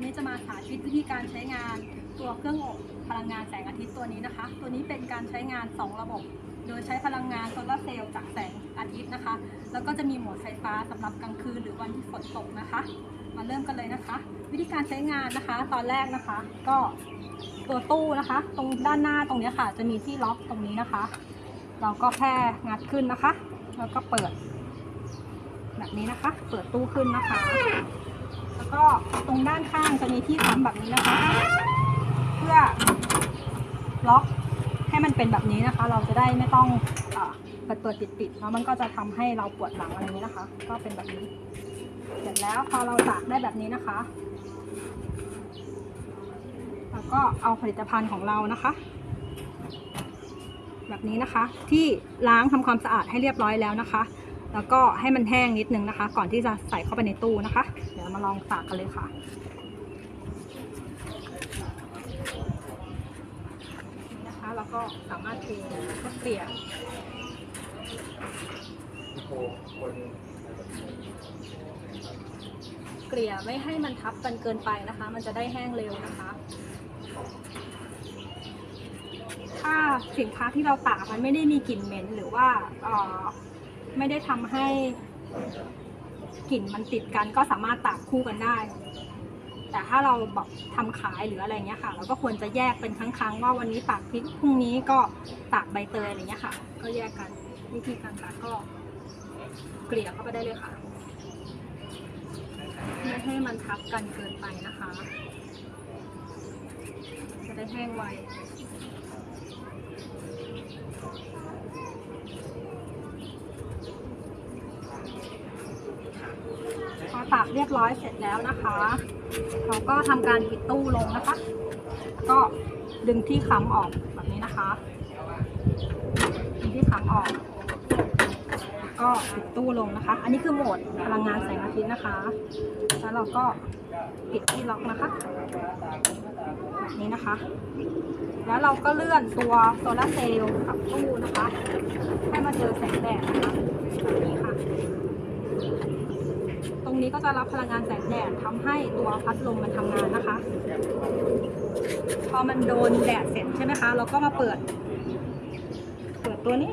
วันนี้จะมาสาธิตวิธีการใช้งานตัวเครื่องอบพลังงานแสงอาทิตย์ตัวนี้นะคะ ตัวนี้เป็นการใช้งาน 2 ระบบ โดยใช้พลังงานโซลาร์เซลล์จากแสงอาทิตย์นะคะ แล้วก็จะมีโหมดไฟฟ้าสำหรับกลางคืนหรือวันที่ฝนตกนะคะ มาเริ่มกันเลยนะคะ วิธีการใช้งานนะคะ ตอนแรกนะคะ ก็ตัวตู้นะคะ ตรงด้านหน้าตรงนี้ค่ะ จะมีที่ล็อกตรงนี้นะคะ เราก็แค่งัดขึ้นนะคะ แล้วก็เปิด แบบนี้นะคะ เปิดตู้ขึ้นนะคะ ก็ตรงด้านข้างจะมีที่ค้ำแบบนี้นะคะ เพื่อล็อกให้มันเป็นแบบนี้นะคะ เราจะได้ไม่ต้องเอ่อเปิดเปิดปิดปิดแล้วมันก็จะทำให้เราปวดหลังอะไรนี้นะคะ ก็เป็นแบบนี้ เสร็จแล้วพอเราตากได้แบบนี้นะคะแล้วก็เอาผลิตภัณฑ์ของเรานะคะ แบบนี้นะคะ ที่ล้างทำความสะอาดให้เรียบร้อยแล้วนะคะ แล้วก็ให้มันแห้งนิดนึงนะคะ ก่อนที่จะใส่เข้าไปในตู้นะคะ เดี๋ยวมาลองตากกันเลยค่ะ นะคะแล้วก็สามารถเทแล้วก็เกลี่ยเกลี่ยไม่ให้มันทับกันเกินไปนะคะ มันจะได้แห้งเร็วนะคะ ถ้าสินค้าที่เราตากมันไม่ได้มีกลิ่นเหม็นหรือว่าออ ไม่ได้ทำให้กลิ่นมันติดกันก็สามารถตากคู่กันได้ แต่ถ้าเราแบบทำขายหรืออะไรเงี้ยค่ะ เราก็ควรจะแยกเป็นครั้งๆว่าวันนี้ตากพริกพรุ่งนี้ก็ตากใบเตยอะไรเงี้ยค่ะ ก็แยกกันวิธีการตากก็เกลี่ยเข้าไปได้เลยค่ะไม่ให้มันทับกันเกินไปนะคะ จะได้แห้งไว ตากเรียบร้อยเสร็จแล้วนะคะ เราก็ทำการปิดตู้ลงนะคะ ก็ดึงที่ค้ำออกแบบนี้นะคะ ดึงที่ค้ำออก ก็ปิดตู้ลงนะคะ อันนี้คือโหมดพลังงานแสงอาทิตย์นะคะ แล้วเราก็ปิดที่ล็อกนะคะแบบนี้นะคะ แล้วเราก็เลื่อนตัวโซลาร์เซลล์กับตู้นะคะ ให้มาเจอแสงแดดนะคะแบบนี้ค่ะ นี้ก็จะรับพลังงานแสงแดดทำให้ตัวพัดลมมันทำงานนะคะ พอมันโดนแดดเสร็จใช่ไหมคะ เราก็มาเปิด เปิดตัวนี้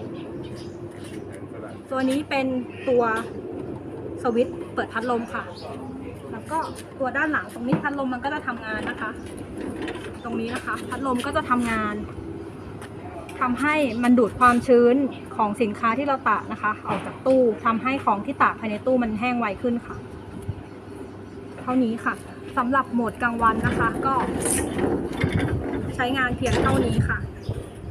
ตัวนี้เป็นตัวสวิตช์เปิดพัดลมค่ะ แล้วก็ตัวด้านหลังตรงนี้พัดลมมันก็จะทำงานนะคะ ตรงนี้นะคะ พัดลมก็จะทำงานทำให้มันดูดความชื้นของสินค้าที่เราตากนะคะ ออกจากตู้ทำให้ของที่ตากภายในตู้มันแห้งไวขึ้นค่ะ ท่านี้ค่ะสำหรับโหมดกลางวันนะคะ ก็ใช้งานเพียงเท่านี้ค่ะ